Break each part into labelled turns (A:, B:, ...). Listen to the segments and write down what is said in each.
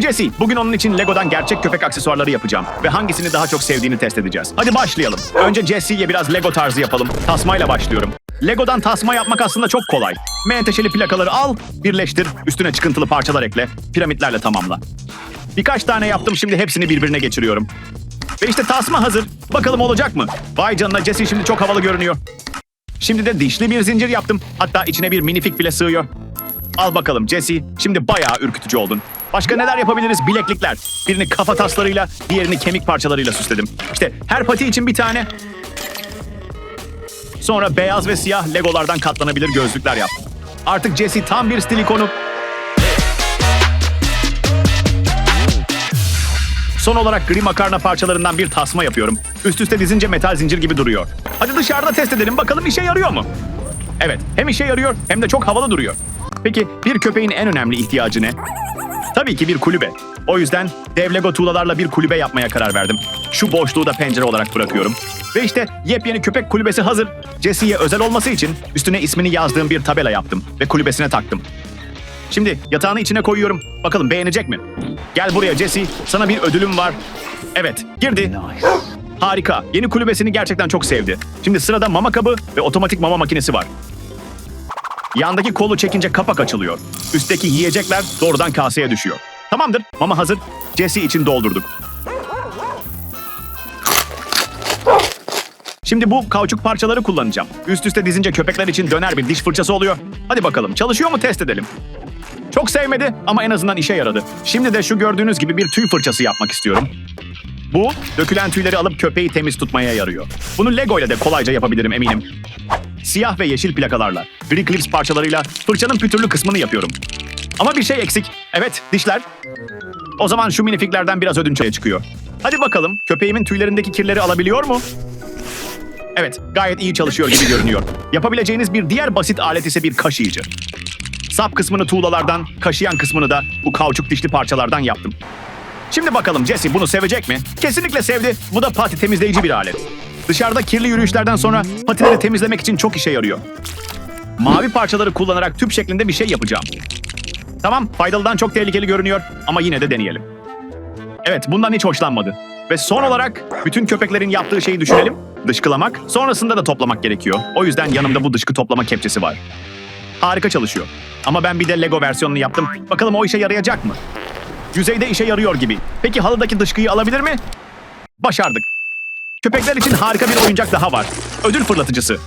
A: Jesse. Bugün onun için Lego'dan gerçek köpek aksesuarları yapacağım. Ve hangisini daha çok sevdiğini test edeceğiz. Hadi başlayalım. Önce Jesse'ye biraz Lego tarzı yapalım. Tasmayla başlıyorum. Lego'dan tasma yapmak aslında çok kolay. Menteşeli plakaları al, birleştir, üstüne çıkıntılı parçalar ekle, piramitlerle tamamla. Birkaç tane yaptım şimdi hepsini birbirine geçiriyorum. Ve işte tasma hazır. Bakalım olacak mı? Vay canına Jesse şimdi çok havalı görünüyor. Şimdi de dişli bir zincir yaptım. Hatta içine bir minifik bile sığıyor. Al bakalım Jesse, şimdi bayağı ürkütücü oldun. Başka neler yapabiliriz? Bileklikler. Birini kafa taslarıyla, diğerini kemik parçalarıyla süsledim. İşte her pati için bir tane. Sonra beyaz ve siyah legolardan katlanabilir gözlükler yaptım. Artık Jesse tam bir stil ikonu. Son olarak gri makarna parçalarından bir tasma yapıyorum. Üst üste dizince metal zincir gibi duruyor. Hadi dışarıda test edelim bakalım işe yarıyor mu? Evet, hem işe yarıyor hem de çok havalı duruyor. Peki bir köpeğin en önemli ihtiyacı ne? Tabii ki bir kulübe. O yüzden dev Lego tuğlalarla bir kulübe yapmaya karar verdim. Şu boşluğu da pencere olarak bırakıyorum. Ve işte yepyeni köpek kulübesi hazır. Jesse'ye özel olması için üstüne ismini yazdığım bir tabela yaptım ve kulübesine taktım. Şimdi yatağını içine koyuyorum. Bakalım beğenecek mi? Gel buraya Jesse. Sana bir ödülüm var. Evet, girdi. Harika. Yeni kulübesini gerçekten çok sevdi. Şimdi sırada mama kabı ve otomatik mama makinesi var. Yandaki kolu çekince kapak açılıyor. Üstteki yiyecekler doğrudan kaseye düşüyor. Tamamdır, mama hazır. Jesse için doldurduk. Şimdi bu kauçuk parçaları kullanacağım. Üst üste dizince köpekler için döner bir diş fırçası oluyor. Hadi bakalım çalışıyor mu test edelim. Çok sevmedi ama en azından işe yaradı. Şimdi de şu gördüğünüz gibi bir tüy fırçası yapmak istiyorum. Bu, dökülen tüyleri alıp köpeği temiz tutmaya yarıyor. Bunu Lego ile de kolayca yapabilirim eminim. Siyah ve yeşil plakalarla, gri clips parçalarıyla fırçanın pütürlü kısmını yapıyorum. Ama bir şey eksik. Evet, dişler. O zaman şu minifiklerden biraz ödünç çıkıyor. Hadi bakalım, köpeğimin tüylerindeki kirleri alabiliyor mu? Evet, gayet iyi çalışıyor gibi görünüyor. Yapabileceğiniz bir diğer basit alet ise bir kaşıyıcı. Sap kısmını tuğlalardan, kaşıyan kısmını da bu kauçuk dişli parçalardan yaptım. Şimdi bakalım Jesse bunu sevecek mi? Kesinlikle sevdi. Bu da pati temizleyici bir alet. Dışarıda kirli yürüyüşlerden sonra patileri temizlemek için çok işe yarıyor. Mavi parçaları kullanarak tüp şeklinde bir şey yapacağım. Tamam, faydalıdan çok tehlikeli görünüyor ama yine de deneyelim. Evet, bundan hiç hoşlanmadı. Ve son olarak bütün köpeklerin yaptığı şeyi düşünelim. Dışkılamak, sonrasında da toplamak gerekiyor. O yüzden yanımda bu dışkı toplama kepçesi var. Harika çalışıyor. Ama ben bir de Lego versiyonunu yaptım. Bakalım o işe yarayacak mı? Yüzeyde işe yarıyor gibi. Peki halıdaki dışkıyı alabilir mi? Başardık. Köpekler için harika bir oyuncak daha var. Ödül fırlatıcısı.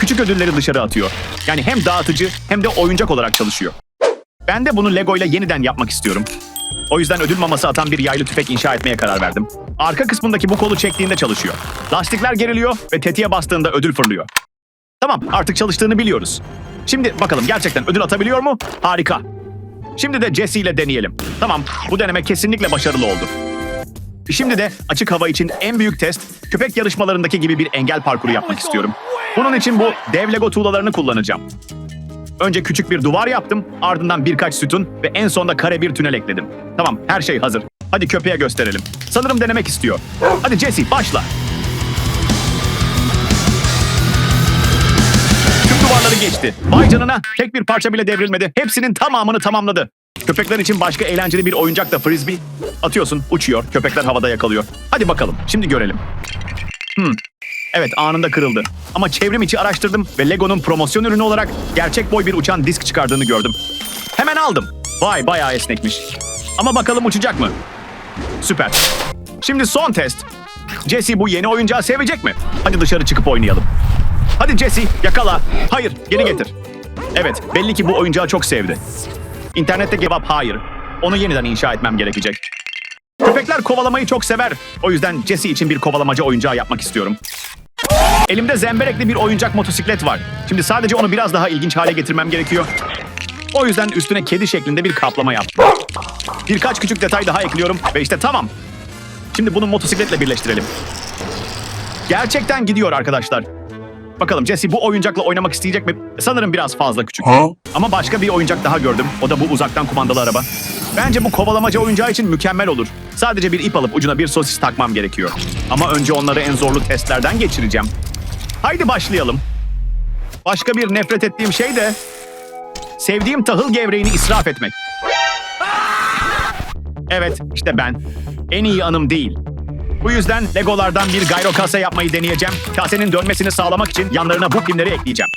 A: Küçük ödülleri dışarı atıyor. Yani hem dağıtıcı hem de oyuncak olarak çalışıyor. Ben de bunu Lego ile yeniden yapmak istiyorum. O yüzden ödül maması atan bir yaylı tüfek inşa etmeye karar verdim. Arka kısmındaki bu kolu çektiğinde çalışıyor. Lastikler geriliyor ve tetiğe bastığında ödül fırlıyor. Tamam artık çalıştığını biliyoruz. Şimdi bakalım gerçekten ödül atabiliyor mu? Harika. Şimdi de Jesse ile deneyelim. Tamam bu deneme kesinlikle başarılı oldu. Şimdi de açık hava için en büyük test köpek yarışmalarındaki gibi bir engel parkuru yapmak istiyorum. Bunun için bu dev Lego tuğlalarını kullanacağım. Önce küçük bir duvar yaptım, ardından birkaç sütun ve en sonda kare bir tünel ekledim. Tamam, her şey hazır. Hadi köpeğe gösterelim. Sanırım denemek istiyor. Hadi Jesse, başla. Tüm duvarları geçti. Vay tek bir parça bile devrilmedi. Hepsinin tamamını tamamladı. Köpekler için başka eğlenceli bir oyuncak da frisbee. Atıyorsun, uçuyor, köpekler havada yakalıyor. Hadi bakalım, şimdi görelim. Hmm, Evet anında kırıldı. Ama çevrim içi araştırdım ve Lego'nun promosyon ürünü olarak gerçek boy bir uçan disk çıkardığını gördüm. Hemen aldım. Vay bayağı esnekmiş. Ama bakalım uçacak mı? Süper. Şimdi son test. Jesse bu yeni oyuncağı sevecek mi? Hadi dışarı çıkıp oynayalım. Hadi Jesse yakala. Hayır geri getir. Evet belli ki bu oyuncağı çok sevdi. İnternette cevap hayır. Onu yeniden inşa etmem gerekecek. Köpekler kovalamayı çok sever. O yüzden Jesse için bir kovalamaca oyuncağı yapmak istiyorum. Elimde zemberekli bir oyuncak motosiklet var. Şimdi sadece onu biraz daha ilginç hale getirmem gerekiyor. O yüzden üstüne kedi şeklinde bir kaplama yaptım. Birkaç küçük detay daha ekliyorum ve işte tamam. Şimdi bunu motosikletle birleştirelim. Gerçekten gidiyor arkadaşlar. Bakalım Jesse bu oyuncakla oynamak isteyecek mi? Sanırım biraz fazla küçük. Ama başka bir oyuncak daha gördüm. O da bu uzaktan kumandalı araba. Bence bu kovalamaca oyuncağı için mükemmel olur. Sadece bir ip alıp ucuna bir sosis takmam gerekiyor. Ama önce onları en zorlu testlerden geçireceğim. Haydi başlayalım. Başka bir nefret ettiğim şey de... Sevdiğim tahıl gevreğini israf etmek. Evet, işte ben. En iyi anım değil. Bu yüzden Legolardan bir gyro kase yapmayı deneyeceğim. Kasenin dönmesini sağlamak için yanlarına bu pimleri ekleyeceğim.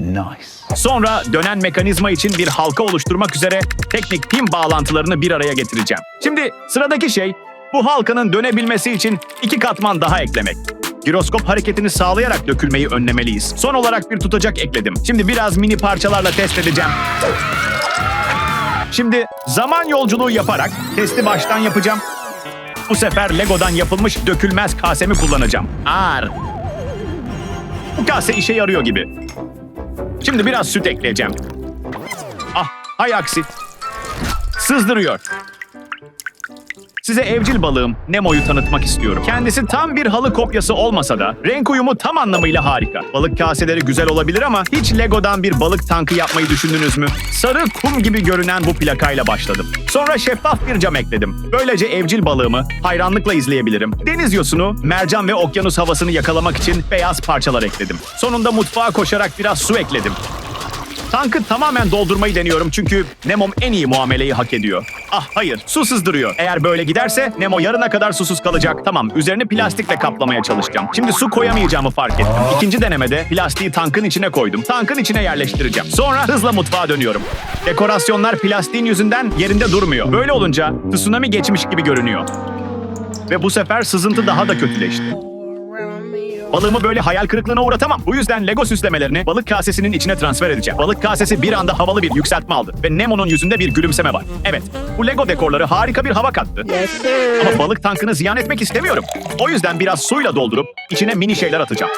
B: Nice.
A: Sonra dönen mekanizma için bir halka oluşturmak üzere teknik pin bağlantılarını bir araya getireceğim. Şimdi sıradaki şey bu halkanın dönebilmesi için iki katman daha eklemek. Giroskop hareketini sağlayarak dökülmeyi önlemeliyiz. Son olarak bir tutacak ekledim. Şimdi biraz mini parçalarla test edeceğim. Şimdi zaman yolculuğu yaparak testi baştan yapacağım. Bu sefer Lego'dan yapılmış dökülmez kasemi kullanacağım. Ağır. Bu kase işe yarıyor gibi. Şimdi biraz süt ekleyeceğim. Ah, hay aksi. Sızdırıyor. Size evcil balığım Nemo'yu tanıtmak istiyorum. Kendisi tam bir halı kopyası olmasa da renk uyumu tam anlamıyla harika. Balık kaseleri güzel olabilir ama hiç Lego'dan bir balık tankı yapmayı düşündünüz mü? Sarı kum gibi görünen bu plakayla başladım. Sonra şeffaf bir cam ekledim. Böylece evcil balığımı hayranlıkla izleyebilirim. Deniz yosunu, mercan ve okyanus havasını yakalamak için beyaz parçalar ekledim. Sonunda mutfağa koşarak biraz su ekledim. Tankı tamamen doldurmayı deniyorum çünkü Nemo'm en iyi muameleyi hak ediyor. Ah hayır, su sızdırıyor. Eğer böyle giderse Nemo yarına kadar susuz kalacak. Tamam, üzerini plastikle kaplamaya çalışacağım. Şimdi su koyamayacağımı fark ettim. İkinci denemede plastiği tankın içine koydum. Tankın içine yerleştireceğim. Sonra hızla mutfağa dönüyorum. Dekorasyonlar plastiğin yüzünden yerinde durmuyor. Böyle olunca tsunami geçmiş gibi görünüyor. Ve bu sefer sızıntı daha da kötüleşti. Balığımı böyle hayal kırıklığına uğratamam. Bu yüzden Lego süslemelerini balık kasesinin içine transfer edeceğim. Balık kasesi bir anda havalı bir yükseltme aldı ve Nemo'nun yüzünde bir gülümseme var. Evet, bu Lego dekorları harika bir hava kattı. Ama balık tankını ziyan etmek istemiyorum. O yüzden biraz suyla doldurup içine mini şeyler atacağım.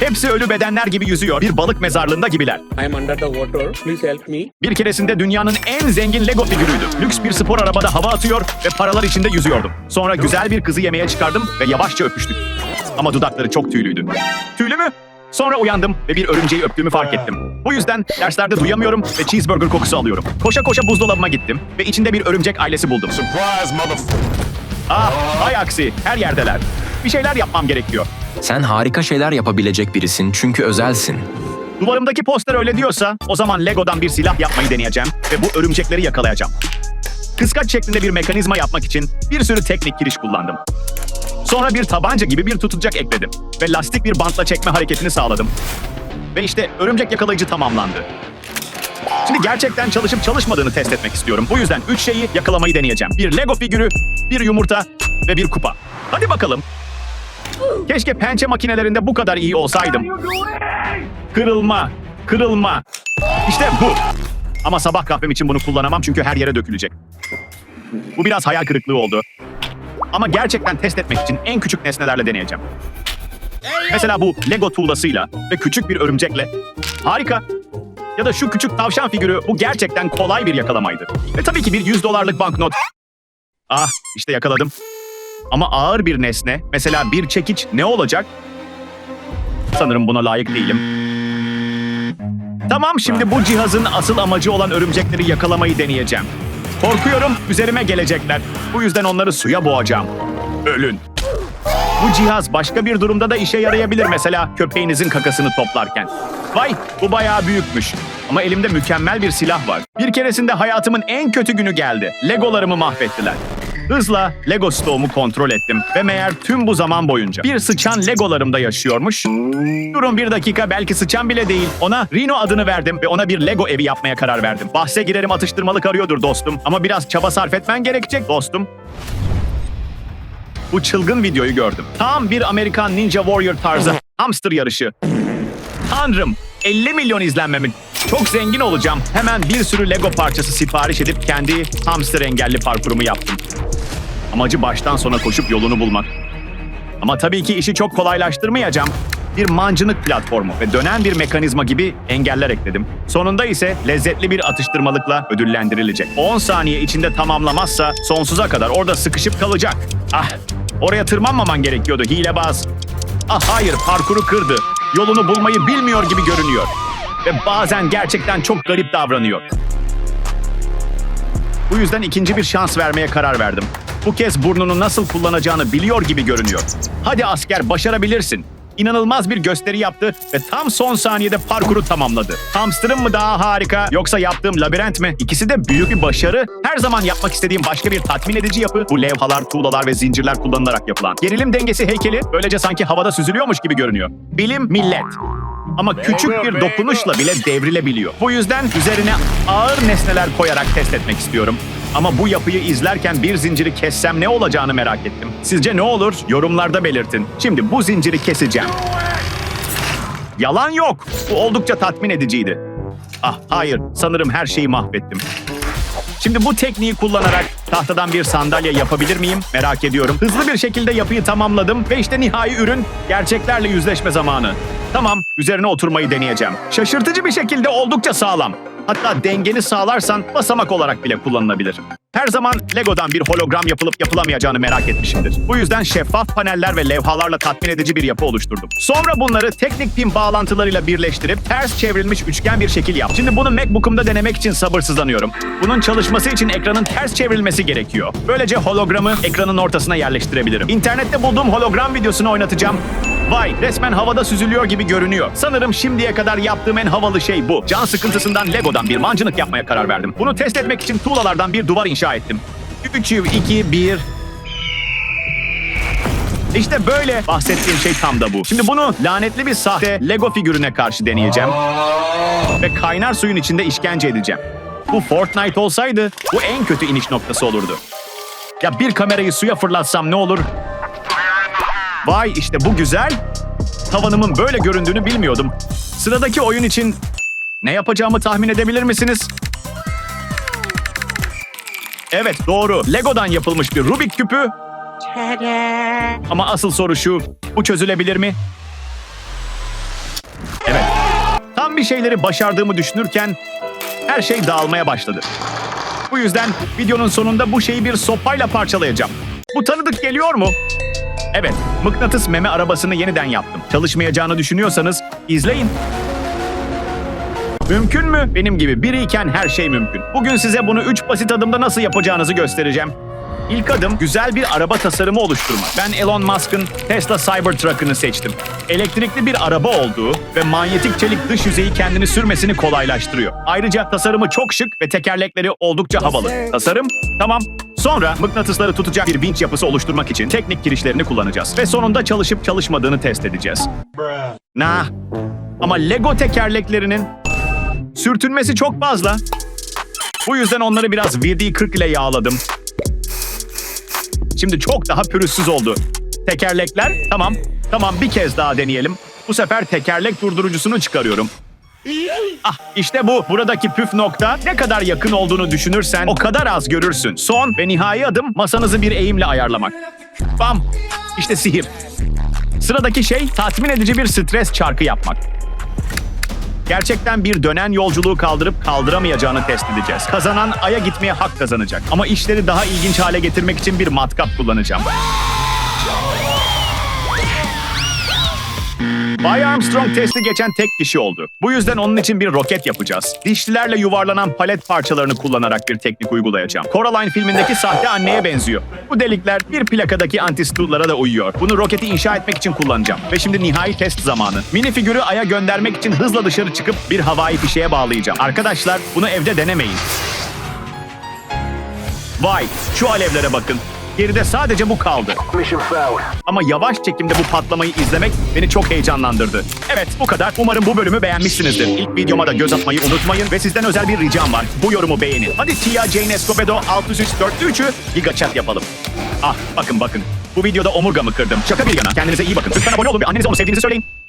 A: Hepsi ölü bedenler gibi yüzüyor. Bir balık mezarlığında gibiler.
C: I am under the water. Please help me.
A: Bir keresinde dünyanın en zengin Lego figürüydü. Lüks bir spor arabada hava atıyor ve paralar içinde yüzüyordum. Sonra güzel bir kızı yemeğe çıkardım ve yavaşça öpüştük. Ama dudakları çok tüylüydü. Tüylü mü? Sonra uyandım ve bir örümceği öptüğümü fark ettim. Bu yüzden derslerde duyamıyorum ve cheeseburger kokusu alıyorum. Koşa koşa buzdolabıma gittim ve içinde bir örümcek ailesi buldum.
B: Surprise, motherfucker.
A: Ah, hay aksi, her yerdeler. Bir şeyler yapmam gerekiyor.
D: Sen harika şeyler yapabilecek birisin çünkü özelsin.
A: Duvarımdaki poster öyle diyorsa o zaman Lego'dan bir silah yapmayı deneyeceğim ve bu örümcekleri yakalayacağım. Kıskaç şeklinde bir mekanizma yapmak için bir sürü teknik giriş kullandım. Sonra bir tabanca gibi bir tutacak ekledim ve lastik bir bantla çekme hareketini sağladım. Ve işte örümcek yakalayıcı tamamlandı. Şimdi gerçekten çalışıp çalışmadığını test etmek istiyorum. Bu yüzden üç şeyi yakalamayı deneyeceğim. Bir Lego figürü, bir yumurta ve bir kupa. Hadi bakalım. Keşke pençe makinelerinde bu kadar iyi olsaydım. Kırılma, kırılma. İşte bu. Ama sabah kahvem için bunu kullanamam çünkü her yere dökülecek. Bu biraz hayal kırıklığı oldu. Ama gerçekten test etmek için en küçük nesnelerle deneyeceğim. Mesela bu Lego tuğlasıyla ve küçük bir örümcekle. Harika. Ya da şu küçük tavşan figürü bu gerçekten kolay bir yakalamaydı. Ve tabii ki bir 100 dolarlık banknot. Ah işte yakaladım. Ama ağır bir nesne, mesela bir çekiç ne olacak? Sanırım buna layık değilim. Tamam şimdi bu cihazın asıl amacı olan örümcekleri yakalamayı deneyeceğim. Korkuyorum üzerime gelecekler. Bu yüzden onları suya boğacağım. Ölün. Bu cihaz başka bir durumda da işe yarayabilir mesela köpeğinizin kakasını toplarken. Vay bu bayağı büyükmüş. Ama elimde mükemmel bir silah var. Bir keresinde hayatımın en kötü günü geldi. Legolarımı mahvettiler. Hızla Lego stoğumu kontrol ettim ve meğer tüm bu zaman boyunca bir sıçan Legolarımda yaşıyormuş. Durun bir dakika belki sıçan bile değil. Ona Rino adını verdim ve ona bir Lego evi yapmaya karar verdim. Bahse girerim atıştırmalık arıyordur dostum. Ama biraz çaba sarf etmen gerekecek dostum. Bu çılgın videoyu gördüm. Tam bir Amerikan Ninja Warrior tarzı hamster yarışı. Tanrım 50 milyon izlenmemin. Çok zengin olacağım. Hemen bir sürü Lego parçası sipariş edip kendi hamster engelli parkurumu yaptım. Amacı baştan sona koşup yolunu bulmak. Ama tabii ki işi çok kolaylaştırmayacağım. Bir mancınık platformu ve dönen bir mekanizma gibi engeller ekledim. Sonunda ise lezzetli bir atıştırmalıkla ödüllendirilecek. 10 saniye içinde tamamlamazsa sonsuza kadar orada sıkışıp kalacak. Ah, oraya tırmanmaman gerekiyordu hilebaz. Ah hayır, parkuru kırdı. Yolunu bulmayı bilmiyor gibi görünüyor. Ve bazen gerçekten çok garip davranıyor. Bu yüzden ikinci bir şans vermeye karar verdim. Bu kez burnunu nasıl kullanacağını biliyor gibi görünüyor. Hadi asker başarabilirsin. inanılmaz bir gösteri yaptı ve tam son saniyede parkuru tamamladı. Hamster'ım mı daha harika yoksa yaptığım labirent mi? İkisi de büyük bir başarı. Her zaman yapmak istediğim başka bir tatmin edici yapı bu levhalar, tuğlalar ve zincirler kullanılarak yapılan. Gerilim dengesi heykeli böylece sanki havada süzülüyormuş gibi görünüyor. Bilim millet. Ama küçük bir dokunuşla bile devrilebiliyor. Bu yüzden üzerine ağır nesneler koyarak test etmek istiyorum. Ama bu yapıyı izlerken bir zinciri kessem ne olacağını merak ettim. Sizce ne olur? Yorumlarda belirtin. Şimdi bu zinciri keseceğim. Yalan yok. Bu oldukça tatmin ediciydi. Ah hayır, sanırım her şeyi mahvettim. Şimdi bu tekniği kullanarak tahtadan bir sandalye yapabilir miyim? Merak ediyorum. Hızlı bir şekilde yapıyı tamamladım ve işte nihai ürün gerçeklerle yüzleşme zamanı. Tamam, üzerine oturmayı deneyeceğim. Şaşırtıcı bir şekilde oldukça sağlam. Hatta dengeni sağlarsan basamak olarak bile kullanılabilir. Her zaman Lego'dan bir hologram yapılıp yapılamayacağını merak etmişimdir. Bu yüzden şeffaf paneller ve levhalarla tatmin edici bir yapı oluşturdum. Sonra bunları teknik pin bağlantılarıyla birleştirip ters çevrilmiş üçgen bir şekil yaptım. Şimdi bunu MacBook'umda denemek için sabırsızlanıyorum. Bunun çalışması için ekranın ters çevrilmesi gerekiyor. Böylece hologramı ekranın ortasına yerleştirebilirim. İnternette bulduğum hologram videosunu oynatacağım. Vay resmen havada süzülüyor gibi görünüyor. Sanırım şimdiye kadar yaptığım en havalı şey bu. Can sıkıntısından Lego'dan bir mancınık yapmaya karar verdim. Bunu test etmek için tuğlalardan bir duvar inşa ettim. 3, 2, 1... İşte böyle bahsettiğim şey tam da bu. Şimdi bunu lanetli bir sahte Lego figürüne karşı deneyeceğim. Ve kaynar suyun içinde işkence edeceğim. Bu Fortnite olsaydı bu en kötü iniş noktası olurdu. Ya bir kamerayı suya fırlatsam ne olur? Vay işte bu güzel. Tavanımın böyle göründüğünü bilmiyordum. Sıradaki oyun için ne yapacağımı tahmin edebilir misiniz? Evet doğru. Lego'dan yapılmış bir Rubik küpü. Ama asıl soru şu. Bu çözülebilir mi? Evet. Tam bir şeyleri başardığımı düşünürken her şey dağılmaya başladı. Bu yüzden videonun sonunda bu şeyi bir sopayla parçalayacağım. Bu tanıdık geliyor mu? Evet, mıknatıs meme arabasını yeniden yaptım. Çalışmayacağını düşünüyorsanız izleyin. Mümkün mü? Benim gibi biriyken her şey mümkün. Bugün size bunu 3 basit adımda nasıl yapacağınızı göstereceğim. İlk adım güzel bir araba tasarımı oluşturmak. Ben Elon Musk'ın Tesla Cybertruck'ını seçtim. Elektrikli bir araba olduğu ve manyetik çelik dış yüzeyi kendini sürmesini kolaylaştırıyor. Ayrıca tasarımı çok şık ve tekerlekleri oldukça havalı. Tasarım? Tamam. Sonra mıknatısları tutacak bir vinç yapısı oluşturmak için teknik girişlerini kullanacağız. Ve sonunda çalışıp çalışmadığını test edeceğiz. Nah. Ama Lego tekerleklerinin sürtünmesi çok fazla. Bu yüzden onları biraz VD40 ile yağladım. Şimdi çok daha pürüzsüz oldu. Tekerlekler tamam. Tamam bir kez daha deneyelim. Bu sefer tekerlek durdurucusunu çıkarıyorum. Ah işte bu. Buradaki püf nokta ne kadar yakın olduğunu düşünürsen o kadar az görürsün. Son ve nihai adım masanızı bir eğimle ayarlamak. Bam. İşte sihir. Sıradaki şey tatmin edici bir stres çarkı yapmak. Gerçekten bir dönen yolculuğu kaldırıp kaldıramayacağını test edeceğiz. Kazanan Ay'a gitmeye hak kazanacak. Ama işleri daha ilginç hale getirmek için bir matkap kullanacağım. Bay Armstrong testi geçen tek kişi oldu. Bu yüzden onun için bir roket yapacağız. Dişlilerle yuvarlanan palet parçalarını kullanarak bir teknik uygulayacağım. Coraline filmindeki sahte anneye benziyor. Bu delikler bir plakadaki antistudlara da uyuyor. Bunu roketi inşa etmek için kullanacağım. Ve şimdi nihai test zamanı. Mini figürü Ay'a göndermek için hızla dışarı çıkıp bir havai fişeğe bağlayacağım. Arkadaşlar bunu evde denemeyin. Vay şu alevlere bakın. Geride sadece bu kaldı. Ama yavaş çekimde bu patlamayı izlemek beni çok heyecanlandırdı. Evet bu kadar. Umarım bu bölümü beğenmişsinizdir. İlk videoma da göz atmayı unutmayın ve sizden özel bir ricam var. Bu yorumu beğenin. Hadi Tia Jane Escobedo 603 403'ü Giga Chat yapalım. Ah bakın bakın. Bu videoda omurgamı kırdım. Şaka bir yana. Kendinize iyi bakın. Lütfen abone olun ve annenize onu sevdiğinizi söyleyin.